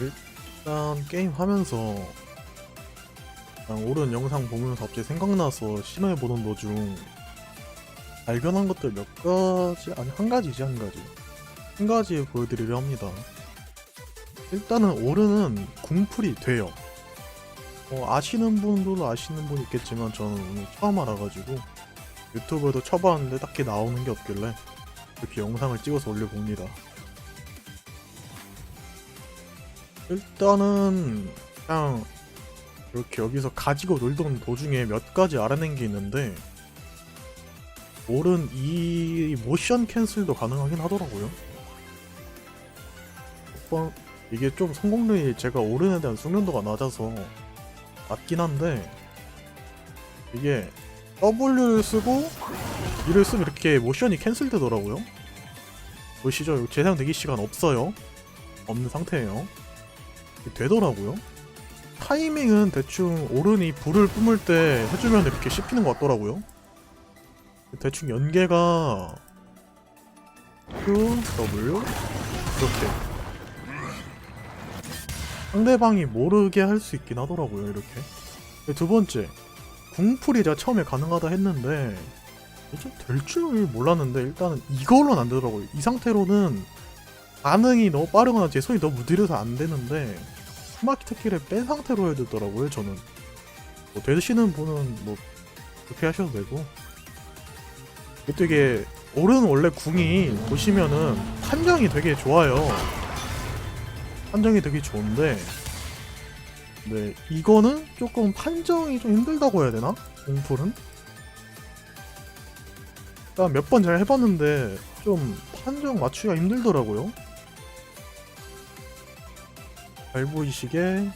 일단 게임 하면서 오른 영상 보면서 갑자기 생각나서 신호해보는 도중 발견한 것들 몇 가지 아니 한 가지지 한 가지. 한 가지 보여드리려 합니다. 일단은 오른은 궁풀이 돼요. 어, 아시는 분들도 아시는 분 있겠지만 저는 오늘 처음 알아가지고 유튜브에도 쳐봤는데 딱히 나오는 게 없길래 이렇게 영상을 찍어서 올려봅니다 일단은 그냥 이렇게 여기서 가지고 놀던 도중에 몇 가지 알아낸 게 있는데 올은 이 모션 캔슬도 가능하긴 하더라고요. 번 이게 좀 성공률이 제가 오른에 대한 숙련도가 낮아서 낮긴 한데 이게 W를 쓰고 E를 쓰면 이렇게 모션이 캔슬되더라고요. 보시죠, 대기 시간 없어요. 없는 상태예요. 되더라고요. 타이밍은 대충 오른이 불을 뿜을 때 해주면 이렇게 씹히는 것 같더라고요. 대충 연계가 Q, W 이렇게 상대방이 모르게 할 수 있긴 하더라고요. 이렇게 두 번째 궁풀이 제가 처음에 가능하다 했는데 좀될줄 몰랐는데 일단은 이걸로는 안 되더라고요. 이 상태로는 반응이 너무 빠르거나 제 손이 너무 느려서 안 되는데 스마트 키를 뺀 상태로 해야 되더라고요 저는 뭐 되시는 분은 뭐 그렇게 하셔도 되고 또 이게 오른 원래 궁이 보시면은 판정이 되게 좋아요 판정이 되게 좋은데 네 이거는 조금 판정이 좀 힘들다고 해야 되나? 공풀은? 일단 몇 번 잘 해봤는데 좀 판정 맞추기가 힘들더라고요 잘 보이시게.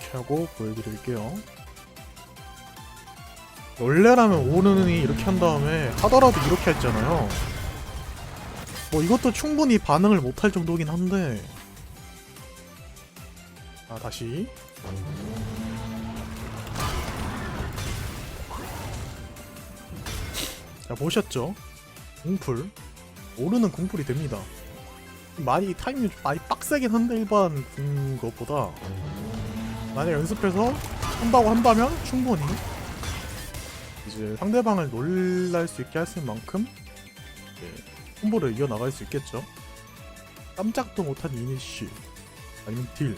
이렇게 하고 보여드릴게요. 원래라면 오른이 이렇게 한 다음에 하더라도 이렇게 했잖아요. 뭐 이것도 충분히 반응을 못할 정도긴 한데. 아 다시 자 보셨죠? 궁풀. 오르는 궁풀이 됩니다. 많이 타이밍이 좀 많이 빡세긴 한데 일반 궁 것보다. 만약 연습해서 한다고 한다면 충분히 이제 상대방을 놀랄 수 있게 할 수 있는 만큼 콤보를 이어나갈 수 있겠죠? 깜짝도 못한 이니쉬 아니면 딜.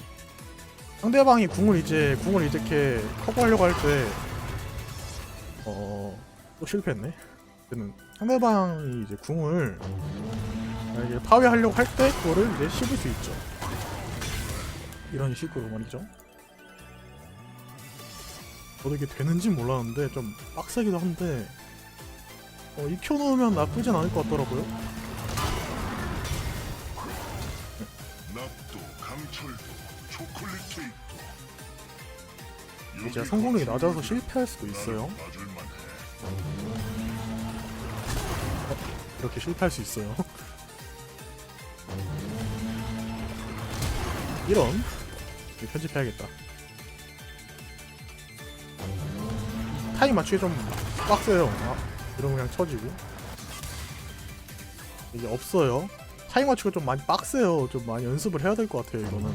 상대방이 궁을 이제 궁을 이렇게 커버하려고 할 때 어... 또 실패했네 그는 상대방이 이제 궁을 이게 파괴하려고 할 때 그거를 이제 씹을 수 있죠. 이런 식으로 말이죠. 저도 이게 되는지 몰랐는데 좀 빡세기도 한데 어, 익혀놓으면 나쁘진 않을 것 같더라고요. 납도, 강철도, 초콜릿 케이크도. 이제 성공률이 낮아서 실패할 수도 있어요. 이렇게 실패할 수 있어요. 이런 편집해야겠다. 타임 맞추기 좀 빡세요. 아, 이러면 그냥 쳐지고 이게 없어요. 타임 맞추기가 좀 많이 빡세요. 좀 많이 연습을 해야 될 것 같아요. 이거는